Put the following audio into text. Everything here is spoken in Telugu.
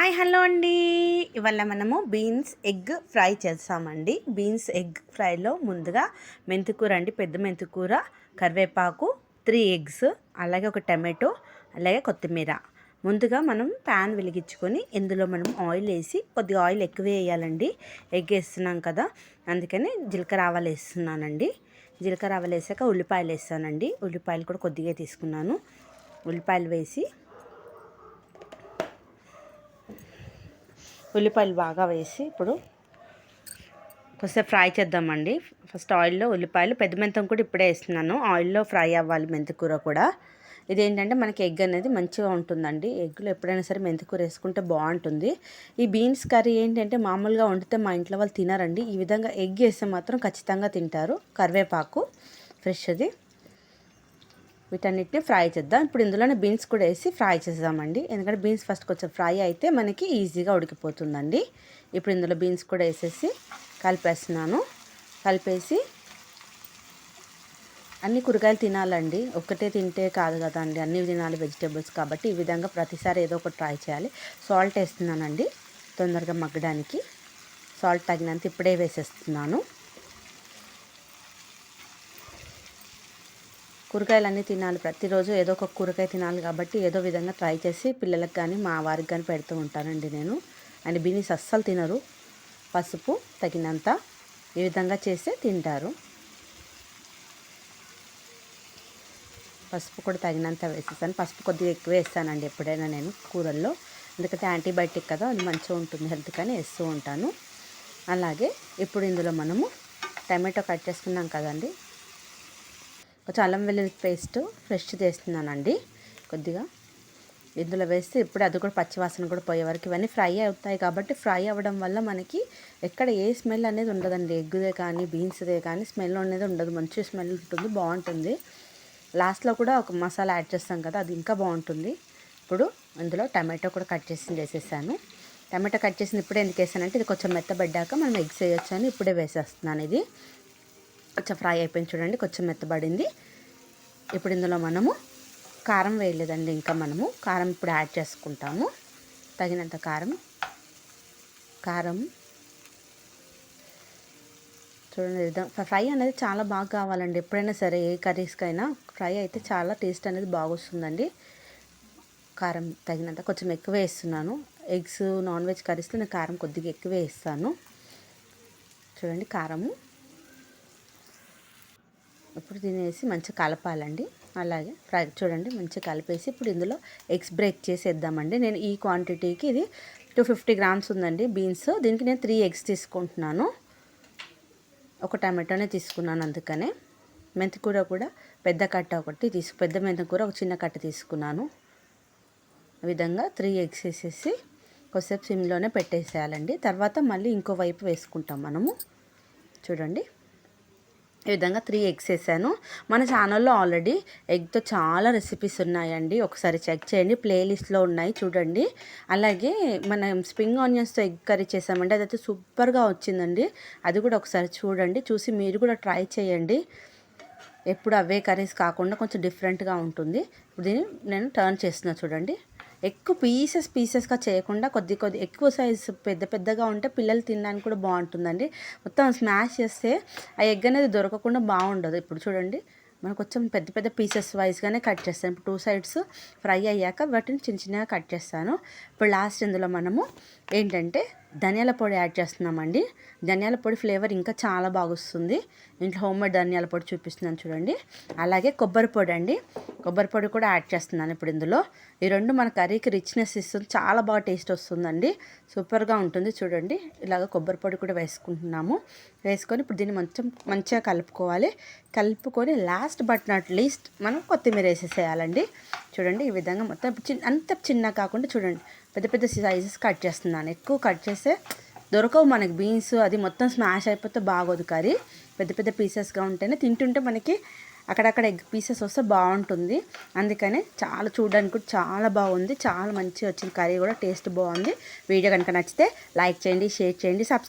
హాయ్ హలో అండి. ఇవాళ మనము బీన్స్ ఎగ్ ఫ్రై చేస్తామండి. బీన్స్ ఎగ్ ఫ్రైలో ముందుగా మెంతికూర అండి. పెద్ద మెంతికూర కరివేపాకు త్రీ ఎగ్స్ అలాగే ఒక టమాటో అలాగే కొత్తిమీర. ముందుగా మనం ప్యాన్ వెలిగించుకొని ఇందులో మనం ఆయిల్ వేసి కొద్దిగా ఆయిల్ ఎక్కువ వేయాలండి. ఎగ్ వేస్తున్నాం కదా అందుకని జీలకర్ర ఆవాలు వేస్తున్నానండి. జీలకర్ర ఆవాలు వేసాక ఉల్లిపాయలు వేస్తానండి. ఉల్లిపాయలు కూడా కొద్దిగా తీసుకున్నాను. ఉల్లిపాయలు వేసి ఉల్లిపాయలు బాగా వేసి ఇప్పుడు కొంచెం ఫ్రై చేద్దామండి. ఫస్ట్ ఆయిల్లో ఉల్లిపాయలు పెద్ద మెంతం కూడా ఇప్పుడే వేస్తున్నాను. ఆయిల్లో ఫ్రై అవ్వాలి మెంతికూర కూడా. ఇదేంటంటే మనకి ఎగ్ అనేది మంచిగా ఉంటుందండి. ఎగ్లో ఎప్పుడైనా సరే మెంతికూర వేసుకుంటే బాగుంటుంది. ఈ బీన్స్ కర్రీ ఏంటంటే మామూలుగా వండితే మా ఇంట్లో వాళ్ళు తినారండి. ఈ విధంగా ఎగ్ వేస్తే మాత్రం ఖచ్చితంగా తింటారు. కరివేపాకు ఫ్రెష్ది. వీటన్నిటిని ఫ్రై చేద్దాం. ఇప్పుడు ఇందులోనే బీన్స్ కూడా వేసి ఫ్రై చేద్దామండి ఎందుకంటే బీన్స్ ఫస్ట్ కొంచెం ఫ్రై అయితే మనకి ఈజీగా ఉడికిపోతుందండి. ఇప్పుడు ఇందులో బీన్స్ కూడా వేసేసి కలిపేస్తున్నాను. కలిపేసి అన్ని కూరగాయలు తినాలండి. ఒకటే తింటే కాదు కదండి. అన్ని తినాలి వెజిటేబుల్స్ కాబట్టి ఈ విధంగా ప్రతిసారి ఏదో ఒకటి ట్రై చేయాలి. సాల్ట్ వేస్తున్నానండి. తొందరగా మగ్గడానికి. సాల్ట్ తగినంత ఇప్పుడే వేసేస్తున్నాను. కూరగాయలన్నీ తినాలి. ప్రతిరోజు ఏదో ఒక కూరగాయ తినాలి కాబట్టి ఏదో విధంగా ట్రై చేసి పిల్లలకు కానీ మా వారికి కానీ పెడుతూ ఉంటానండి నేను. అండ్ బీనీస్ అస్సలు తినరు. పసుపు తగినంత ఈ విధంగా చేస్తే తింటారు. పసుపు కూడా తగినంత వేసేసాను పసుపు కొద్దిగా ఎక్కువ వేస్తానండి ఎప్పుడైనా నేను కూరల్లో. ఎందుకంటే యాంటీబయాటిక్ కదా అది మంచిగా ఉంటుంది హెల్త్ కానీ వేస్తూ ఉంటాను. అలాగే ఇప్పుడు ఇందులో మనము టమాటో కట్ చేసుకున్నాం కదండి. కొంచెం అల్లం వెల్లుల్లి పేస్ట్ ఫ్రెష్ చేస్తున్నానండి కొద్దిగా. ఇందులో వేస్తే ఇప్పుడు అది కూడా పచ్చివాసన కూడా పోయే వరకు ఇవన్నీ ఫ్రై అవుతాయి కాబట్టి ఫ్రై అవ్వడం వల్ల మనకి ఎక్కడ ఏ స్మెల్ అనేది ఉండదండి. ఎగ్గుదే కానీ బీన్స్దే కానీ స్మెల్ అనేది ఉండదు. మంచి స్మెల్ ఉంటుంది బాగుంటుంది. లాస్ట్లో కూడా ఒక మసాలా యాడ్ చేస్తాం కదా అది ఇంకా బాగుంటుంది. ఇప్పుడు ఇందులో టమాటో కూడా కట్ చేసి వేసేసాను. టమాటో కట్ చేసిన ఇప్పుడే ఎందుకు వేసానంటే ఇది కొంచెం మెత్తబడ్డాక మనం ఎగ్స్ వేయొచ్చు అని ఇప్పుడే వేసేస్తున్నాను ఇది. కొంచెం ఫ్రై అయిపోయింది చూడండి కొంచెం మెత్తబడింది. ఇప్పుడు ఇందులో మనము కారం వేయలేదండి. ఇంకా మనము కారం ఇప్పుడు యాడ్ చేసుకుంటాము. తగినంత కారం కారం. చూడండి ఫ్రై అనేది చాలా బాగా కావాలండి. ఎప్పుడైనా సరే ఏ కర్రీస్కైనా ఫ్రై అయితే చాలా టేస్ట్ అనేది బాగొస్తుందండి. కారం తగినంత కొంచెం ఎక్కువ వేస్తున్నాను. ఎగ్స్ నాన్ వెజ్ కర్రీస్లో నేను కారం కొద్దిగా ఎక్కువ వేస్తాను. చూడండి కారము. ఇప్పుడు తినేసి మంచిగా కలపాలండి. అలాగే ఫ్రై చూడండి మంచిగా కలిపేసి ఇప్పుడు ఇందులో ఎగ్స్ బ్రేక్ చేసేద్దామండి. నేను ఈ క్వాంటిటీకి ఇది టూ ఫిఫ్టీ గ్రామ్స్ ఉందండి బీన్స్. దీనికి నేను త్రీ ఎగ్స్ తీసుకుంటున్నాను. ఒక టమాటోనే తీసుకున్నాను అందుకనే. మెంతికూర కూడా పెద్ద కట్ట ఒకటి తీసుకు పెద్ద మెంతికూర ఒక చిన్న కట్ట తీసుకున్నాను. ఆ విధంగా త్రీ ఎగ్స్ వేసేసి కొద్దిసేపు సిమ్లోనే పెట్టేసేయాలండి. తర్వాత మళ్ళీ ఇంకో వైపు వేసుకుంటాం మనము. చూడండి. ఈ విధంగా త్రీ ఎగ్స్ వేసాను. మన ఛానల్లో ఆల్రెడీ ఎగ్తో చాలా రెసిపీస్ ఉన్నాయండి. ఒకసారి చెక్ చేయండి. ప్లేలిస్ట్లో ఉన్నాయి చూడండి. అలాగే మనం స్ప్రింగ్ ఆనియన్స్తో ఎగ్ కర్రీ చేసామండి అదైతే సూపర్గా వచ్చిందండి. అది కూడా ఒకసారి చూడండి. చూసి మీరు కూడా ట్రై చేయండి. ఎప్పుడు అవే కర్రీస్ కాకుండా కొంచెం డిఫరెంట్గా ఉంటుంది. దీన్ని నేను టర్న్ చేస్తున్నా చూడండి. ఎక్కువ పీసెస్ పీసెస్గా చేయకుండా కొద్ది కొద్ది ఎక్కువ సైజు పెద్ద పెద్దగా ఉంటే పిల్లలు తినడానికి కూడా బాగుంటుందండి. మొత్తం స్మాష్ చేస్తే ఆ ఎగ్ అనేది దొరకకుండా బాగుండదు. ఇప్పుడు చూడండి మనం కొంచెం పెద్ద పెద్ద పీసెస్ వైజ్గానే కట్ చేస్తాను ఇప్పుడు టూ సైడ్స్ ఫ్రై అయ్యాక వాటిని చిన్న చిన్నగా కట్ చేస్తాను. ఇప్పుడు లాస్ట్ ఇందులో మనము ఏంటంటే ధనియాల పొడి యాడ్ చేస్తున్నామండి. ధనియాల పొడి ఫ్లేవర్ ఇంకా చాలా బాగా వస్తుంది ఇంట్లో హోమ్మేడ్ ధనియాల పొడి చూపిస్తున్నాను చూడండి. అలాగే కొబ్బరి పొడి అండి. కొబ్బరి పొడి కూడా యాడ్ చేస్తున్నాను ఇప్పుడు ఇందులో. ఈ రెండు మన కర్రీకి రిచ్నెస్ ఇస్తుంది. చాలా బాగా టేస్ట్ వస్తుందండి. సూపర్గా ఉంటుంది చూడండి. ఇలాగ కొబ్బరి పొడి కూడా వేసుకుంటున్నాము. వేసుకొని ఇప్పుడు దీన్ని మంచి మంచిగా కలుపుకోవాలి. కలుపుకొని లాస్ట్ బట్ నాట్ లీస్ట్ మనం కొత్తిమీర వేసేసేయాలండి. చూడండి ఈ విధంగా మొత్తం చిన్న అంత చిన్న కాకుండా చూడండి. పెద్ద పెద్ద సైజెస్ కట్ చేస్తున్నాను. ఎక్కువ కట్ చేస్తే దొరకవు మనకి బీన్స్ అది మొత్తం స్మాష్ అయిపోతే బాగోదు కర్రీ. పెద్ద పెద్ద పీసెస్గా ఉంటేనే తింటుంటే మనకి అక్కడక్కడ ఎగ్ పీసెస్ వస్తే బాగుంటుంది. అందుకనే చాలా చూడడానికి కూడా చాలా బాగుంది. చాలా మంచిగా వచ్చింది కర్రీ కూడా టేస్ట్ బాగుంది. వీడియో కనుక నచ్చితే లైక్ చేయండి షేర్ చేయండి సబ్స్క్రైబ్